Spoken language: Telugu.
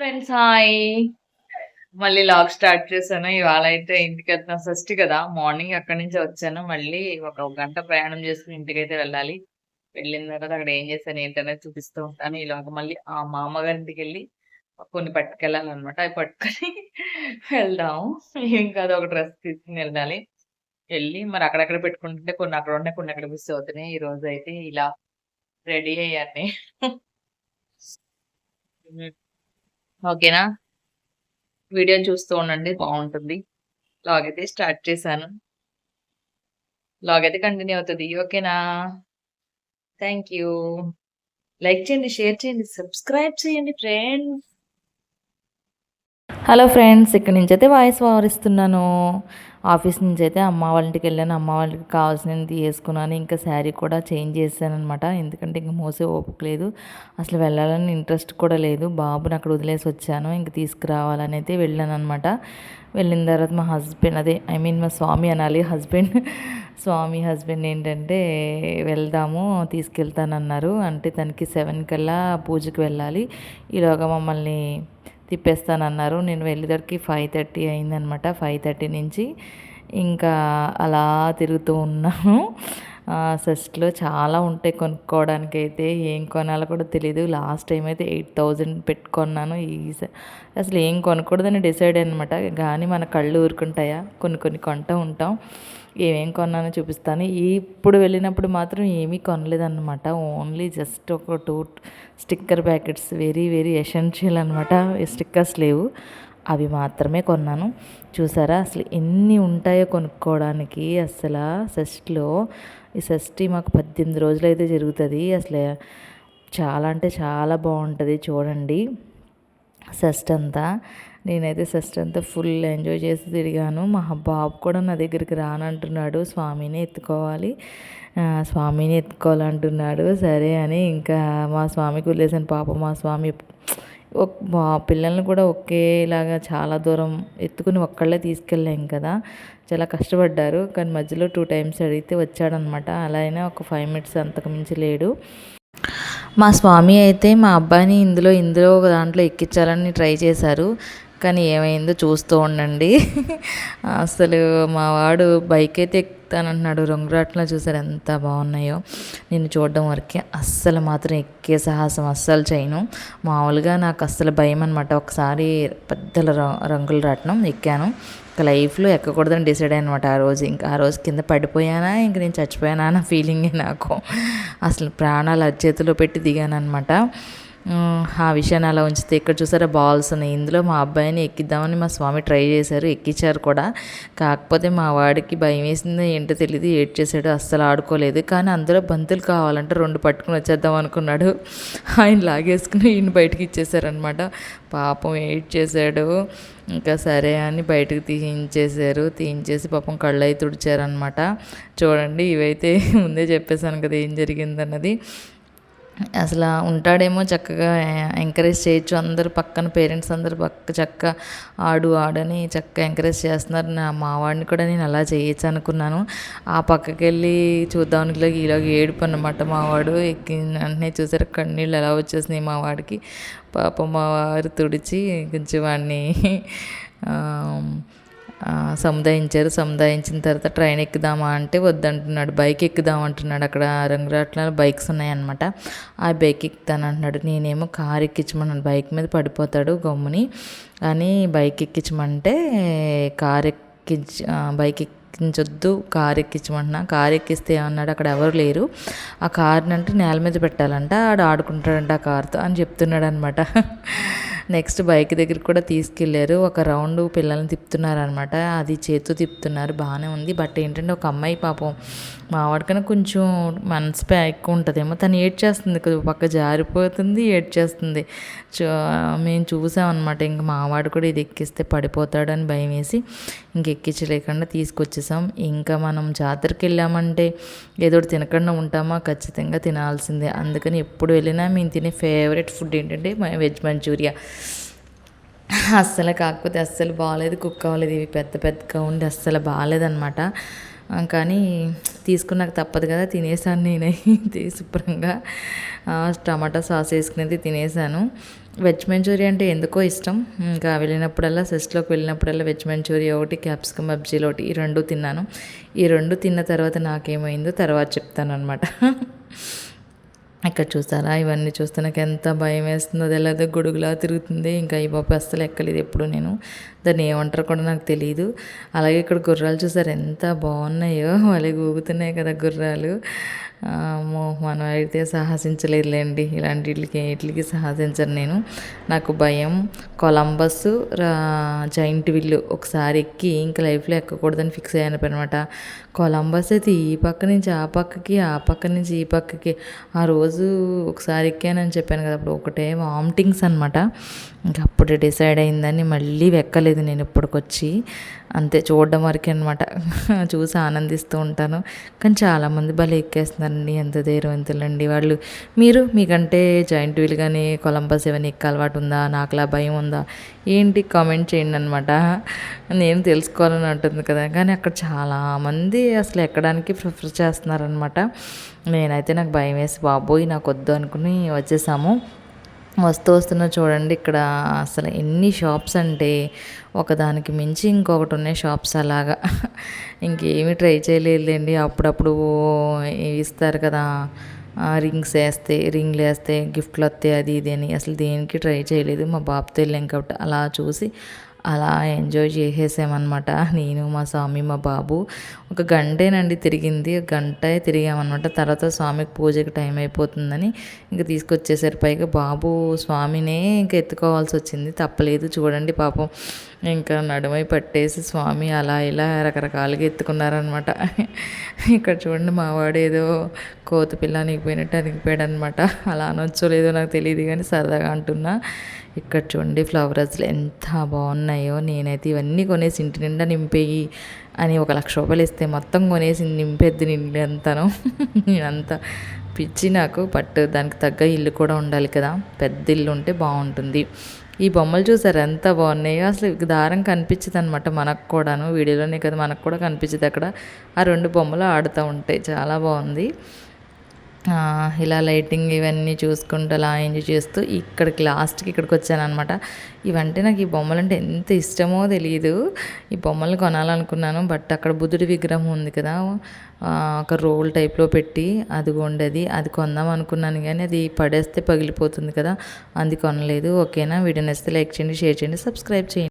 ఫ్రెండ్స్ హాయ్ మళ్ళీ లాగ్ స్టార్ట్ చేశాను. ఇవాళ అయితే ఇంటికి వెళ్తున్నా ఫస్ట్ కదా మార్నింగ్ అక్కడి నుంచి వచ్చాను. మళ్ళీ ఒక గంట ప్రయాణం చేసుకుని ఇంటికి అయితే వెళ్ళాలి. వెళ్ళిన తర్వాత అక్కడ ఏం చేశాను ఏంటనేది చూపిస్తూ ఉంటాను. ఇలాగ మళ్ళీ ఆ మామగారింటికి వెళ్ళి కొన్ని పట్టుకెళ్ళాలన్నమాట. అవి పట్టుకొని వెళ్దాము. ఇంకా అది ఒక డ్రెస్ తీసుకుని వెళ్ళాలి. వెళ్ళి మరి అక్కడక్కడ పెట్టుకుంటుంటే కొన్ని అక్కడ ఉన్నాయి కొన్ని అక్కడ మిస్ అవుతున్నాయి. ఈ రోజు అయితే ఇలా రెడీ అయ్యాను ఓకేనా? వీడియో చూస్తూ ఉండండి. బాగుంటుంది. లాగ్ అయితే స్టార్ట్ చేశాను. లాగ్ అయితే కంటిన్యూ అవుతుంది. ఓకేనా? థ్యాంక్ యూ లైక్ చేయండి షేర్ చేయండి సబ్స్క్రైబ్ చేయండి ఫ్రెండ్స్ హలో ఫ్రెండ్స్ ఇక్కడ నుంచి అయితే వాయిస్ వారిస్తున్నాను ఆఫీస్ నుంచి అయితే అమ్మ వాళ్ళకి వెళ్ళాను. అమ్మ వాళ్ళకి కావాల్సినవి తీసుకున్నాను. ఇంకా శారీ కూడా చేంజ్ చేశాను అనమాట ఎందుకంటే ఇంకా మోసే ఓపిక లేదు. అసలు వెళ్ళాలని ఇంట్రెస్ట్ కూడా లేదు. బాబుని అక్కడ వదిలేసి వచ్చాను. ఇంక తీసుకురావాలని అయితే వెళ్ళాను అనమాట వెళ్ళిన తర్వాత మా హస్బెండ్ అదే ఐ మీన్ మా స్వామి అనాలి. హస్బెండ్ స్వామి హస్బెండ్ ఏంటంటే వెళ్దాము తీసుకెళ్తానన్నారు. అంటే తనకి సెవెన్ కల్లా పూజకి వెళ్ళాలి. ఈలోగా మమ్మల్ని తిప్పేస్తానన్నారు. నేను వెళ్ళేసరికి ఫైవ్ థర్టీ అయిందనమాట ఫైవ్ థర్టీ నుంచి. ఇంకా అలా తిరుగుతూ ఉన్నాను సెస్ట్లో చాలా ఉంటాయి కొనుక్కోవడానికి అయితే ఏం కొనాలో కూడా తెలియదు లాస్ట్ టైం అయితే ఎయిట్ థౌజండ్ పెట్టుకున్నాను. ఈ అసలు ఏం కొనకూడదని డిసైడ్ అనమాట కానీ మన కళ్ళు ఊరుకుంటాయా? కొన్ని కొన్ని కొంటూ ఉంటాం. ఏమేం కొన్నానో చూపిస్తాను. ఇప్పుడు వెళ్ళినప్పుడు మాత్రం ఏమీ కొనలేదన్నమాట. ఓన్లీ జస్ట్ ఒక two sticker packets very very essential అనమాట స్టిక్కర్స్ లేవు. అవి మాత్రమే కొన్నాను. చూసారా? అసలు ఎన్ని ఉంటాయో కొనుక్కోవడానికి. అసలు షష్ఠిలో ఈ షష్ఠి మాకు పద్దెనిమిది రోజులు అయితే జరుగుతుంది. అసలు చాలా అంటే చాలా బాగుంటుంది చూడండి. షష్ఠి అంతా నేనైతే షష్ఠి అంతా ఫుల్ ఎంజాయ్ చేసి తిరిగాను. మా బాబు కూడా నా దగ్గరికి రానంటున్నాడు స్వామిని ఎత్తుకోవాలి. స్వామిని ఎత్తుకోవాలంటున్నాడు. సరే అని ఇంకా మా స్వామికి వదిలేసాను. పాప మా స్వామి మా పిల్లల్ని కూడా ఒకేలాగా చాలా దూరం ఎత్తుకుని ఒక్కళ్ళే తీసుకెళ్ళాం కదా. చాలా కష్టపడ్డారు. కానీ మధ్యలో టూ టైమ్స్ అడిగితే వచ్చాడనమాట. అలా అయినా ఒక ఫైవ్ మినిట్స్ అంతకు మించి లేడు. మా స్వామి అయితే మా అబ్బాయిని ఇందులో ఇందులో ఒక దాంట్లో ఎక్కించాలని ట్రై చేశారు. కానీ ఏమైందో చూస్తూ ఉండండి. అసలు మా వాడు బైక్ అయితే ఎక్కుతానంటున్నాడు. రంగురాట్లా చూసారు ఎంత బాగున్నాయో. నేను చూడడం వరకే అస్సలు మాత్రం ఎక్కే సాహసం అస్సలు చేయను. మామూలుగా నాకు అస్సలు భయం అనమాట ఒకసారి పెద్దల రంగులు రాట్నం ఎక్కాను. ఇంకా లైఫ్లో ఎక్కకూడదని డిసైడ్ అనమాట ఆ రోజు. ఇంకా ఆ రోజు కింద పడిపోయానా ఇంక నేను చచ్చిపోయానా అన్న ఫీలింగే నాకు. అసలు ప్రాణాలు అచ్చేతిలో పెట్టి దిగాను అనమాట ఆ విషయాన్ని అలా ఉంచితే ఇక్కడ చూసారా బాల్స్ ఉన్నాయి ఇందులో మా అబ్బాయిని ఎక్కిద్దామని మా స్వామి ట్రై చేశారు ఎక్కించారు కూడా. కాకపోతే మా వాడికి భయం వేసింది ఏంటో తెలియదు ఏడ్ చేశాడు అస్సలు ఆడుకోలేదు. కానీ అందులో బంతులు కావాలంటే రెండు పట్టుకుని వచ్చేద్దాం అనుకున్నాడు. ఆయన లాగేసుకుని ఈయన బయటకి ఇచ్చేసారనమాట పాపం ఏడ్ చేశాడు. ఇంకా సరే అని బయటకు తీయించేశారు. తీయించేసి పాపం కళ్ళు అయితే తుడిచారనమాట చూడండి ఇవైతే ముందే చెప్పేశాను కదా ఏం జరిగిందన్నది. అసలు ఉంటాడేమో చక్కగా ఎంకరేజ్ చేయొచ్చు. అందరు పక్కన పేరెంట్స్ అందరు పక్క చక్క ఆడు ఆడని చక్కగా ఎంకరేజ్ చేస్తున్నారు. నా మావాడిని కూడా నేను అలా చేయొచ్చు అనుకున్నాను. ఆ పక్కకి వెళ్ళి చూద్దానికి ఇలాగ ఏడుపు అన్నమాట. మావాడు ఎక్కి వెంటనే చూసారు కన్నీళ్ళు ఎలా వచ్చేసినాయి మావాడికి పాప మావారు తుడిచి కొంచెం వాడిని సముదాయించారు. సముదాయించిన తర్వాత ట్రైన్ ఎక్కుదామా అంటే వద్దంటున్నాడు. బైక్ ఎక్కుదాం అంటున్నాడు. అక్కడ రంగురాట్ల బైక్స్ ఉన్నాయన్నమాట. ఆ బైక్ ఎక్కుతాను అంటున్నాడు. నేనేమో కార్ ఎక్కించమన్నాను. బైక్ మీద పడిపోతాడు గమ్ముని. కానీ బైక్ ఎక్కించమంటే కార్ ఎక్కించ బైక్ ఎక్కించొద్దు. కార్ ఎక్కించమంటున్నా. కార్ ఎక్కిస్తే అన్నాడు అక్కడ ఎవరు లేరు. ఆ కార్ని అంటే నేల మీద పెట్టాలంట. ఆడు ఆడుకుంటాడంట ఆ కార్తో అని చెప్తున్నాడు అనమాట నెక్స్ట్ బైక్ దగ్గరికి కూడా తీసుకెళ్ళారు. ఒక రౌండ్ పిల్లల్ని తిప్పుతున్నారనమాట అది చేతితో తిప్పుతున్నారు. బాగానే ఉంది. బట్ ఏంటంటే ఒక అమ్మాయి పాపం మావాడికన్నా కొంచెం మనసు ఎక్కువ ఉంటుందేమో. తను ఏడ్ చేస్తుంది పక్క జారిపోతుంది ఏడ్ చేస్తుంది మేము చూసామన్నమాట. ఇంక మావాడు కూడా ఇది ఎక్కిస్తే పడిపోతాడు అని భయం వేసి ఇంక ఎక్కించలేకుండా తీసుకొచ్చేసాం. ఇంకా మనం జాతరకి వెళ్ళామంటే ఏదో తినకుండా ఉంటామా? ఖచ్చితంగా తినాల్సిందే. అందుకని ఎప్పుడు వెళ్ళినా మేము తినే ఫేవరెట్ ఫుడ్ ఏంటంటే వెజ్ మంచూరియా. అస్సలు కాకపోతే అస్సలు బాగాలేదు కుక్ అవ్వలేదు ఇవి పెద్ద పెద్దగా ఉండి అస్సలు బాగాలేదనమాట కానీ తీసుకున్నాక తప్పదు కదా తినేసాను నేనైతే శుభ్రంగా టమాటా సాస్ వేసుకునేది తినేసాను. వెజ్ మంచూరియా అంటే ఎందుకో ఇష్టం. ఇంకా వెళ్ళినప్పుడల్లా సెస్ట్లోకి వెళ్ళినప్పుడల్లా వెజ్ మంచూరియా ఒకటి క్యాప్సికమ్ బబ్జీలు ఒకటి ఈ రెండు తిన్నాను. ఈ రెండు తిన్న తర్వాత నాకేమైందో తర్వాత చెప్తాను అనమాట ఇక్కడ చూసారా ఇవన్నీ చూస్తే నాకు ఎంత భయం వేస్తుందో తెలియదు గొడుగులా తిరుగుతుంది. ఇంకా ఈ బాబు అస్సలు ఎక్కలేదు ఎప్పుడు నేను. దాన్ని ఏమంటారో కూడా నాకు తెలియదు అలాగే ఇక్కడ గుర్రాలు చూసారు? ఎంత బాగున్నాయో. వాళ్ళే ఊగుతున్నాయి కదా గుర్రాలు. మనం అయితే సాహసించలేదులేండి. ఇలాంటి వీటికి వీటికి సాహసించను నేను. నాకు భయం. కొలంబస్ రా జైంట్ విల్లు ఒకసారి ఎక్కి ఇంకా లైఫ్లో ఎక్కకూడదని ఫిక్స్ అయ్యాను అనమాట. కొలంబస్ అయితే ఈ పక్క నుంచి ఆ పక్కకి ఆ పక్క నుంచి ఈ పక్కకి. ఆ రోజు రోజు ఒకసారి ఎక్కానని చెప్పాను కదా అప్పుడు ఒకటే వామిటింగ్స్ అనమాట ఇంకా అప్పుడు డిసైడ్ అయిందని మళ్ళీ వెక్కలేదు నేను ఇప్పటికొచ్చి. అంతే చూడడం వరకే అనమాట చూసి ఆనందిస్తూ ఉంటాను. కానీ చాలామంది భలే ఎక్కేస్తున్నారండి. ఎంత ధైర్యవంతులండి వాళ్ళు. మీరు మీకంటే జాయింట్ వీల్ కానీ కొలంబస్ ఏమైనా ఎక్క అలవాటు ఉందా? నాకులా భయం ఉందా? ఏంటి? కామెంట్ చేయండి అనమాట నేను తెలుసుకోవాలని ఉంటుంది కదా. కానీ అక్కడ చాలామంది అసలు ఎక్కడానికి ప్రిఫర్ చేస్తున్నారనమాట నేనైతే నాకు భయం వేసి బాబోయ్ నాకు వద్దు అనుకుని వచ్చేసాము. వస్తూ వస్తున్నా చూడండి. ఇక్కడ అసలు ఎన్ని షాప్స్ అంటే ఒకదానికి మించి ఇంకొకటి ఉన్నాయి షాప్స్ అలాగా. ఇంకేమి ట్రై చేయలేదులేండి. అప్పుడప్పుడు ఇస్తారు కదా రింగ్స్ వేస్తే రింగ్లు వేస్తే గిఫ్ట్లు వస్తాయి అది ఇది అని. అసలు దేనికి ట్రై చేయలేదు. మా బాబుతో వెళ్ళాం కాబట్టి అలా చూసి అలా ఎంజాయ్ చేసేసామన్నమాట. నేను మా స్వామి మా బాబు. ఒక గంటేనండి తిరిగింది. ఒక గంటే తిరిగామన్నమాట. తర్వాత స్వామికి పూజకి టైం అయిపోతుందని ఇంకా తీసుకొచ్చేసరి. పైగా బాబు స్వామినే ఇంకా ఎత్తుకోవాల్సి వచ్చింది తప్పలేదు. చూడండి పాపం. ఇంకా నడుమై పట్టేసి స్వామి అలా ఇలా రకరకాలుగా ఎత్తుకున్నారనమాట ఇక్కడ చూడండి మా వాడు ఏదో కోతి పిల్ల అనిగిపోయినట్టు అనిగిపోయాడు అనమాట అలా అనొచ్చో లేదో నాకు తెలియదు కానీ సరదాగా అంటున్నా. ఇక్కడ చూడండి ఫ్లవర్ అసలు ఎంత బాగున్నాయో. నేనైతే ఇవన్నీ కొనేసి ఇంటి నిండా నింపేయి అని ఒక లక్ష రూపాయలు ఇస్తే మొత్తం కొనేసి నింపేద్ది నిండి అంతాను. అంత పిచ్చి నాకు. బట్ దానికి తగ్గ ఇల్లు కూడా ఉండాలి కదా. పెద్ద ఇల్లు ఉంటే బాగుంటుంది. ఈ బొమ్మలు చూసారు? ఎంత బాగున్నాయో. అసలు దారం కనిపించదు అనమాట మనకు కూడాను. వీడియోలోనే కదా మనకు కూడా కనిపించదు అక్కడ. ఆ రెండు బొమ్మలు ఆడుతూ ఉంటాయి చాలా బాగుంది. ఇలా లైటింగ్ ఇవన్నీ చూసుకుంటూ అలా ఎంజాయ్ చేస్తూ ఇక్కడికి లాస్ట్కి ఇక్కడికి వచ్చాను అనమాట ఇవంటే నాకు ఈ బొమ్మలు అంటే ఎంత ఇష్టమో తెలియదు ఈ బొమ్మలు కొనాలనుకున్నాను బట్ అక్కడ బుద్ధుడి విగ్రహం ఉంది కదా ఒక రోల్ టైప్లో పెట్టి అది ఉండేది అది కొందాం అనుకున్నాను కానీ అది పడేస్తే పగిలిపోతుంది కదా అది కొనలేదు. ఓకేనా? వీడియో నచ్చితే లైక్ చేయండి షేర్ చేయండి సబ్స్క్రైబ్ చేయండి.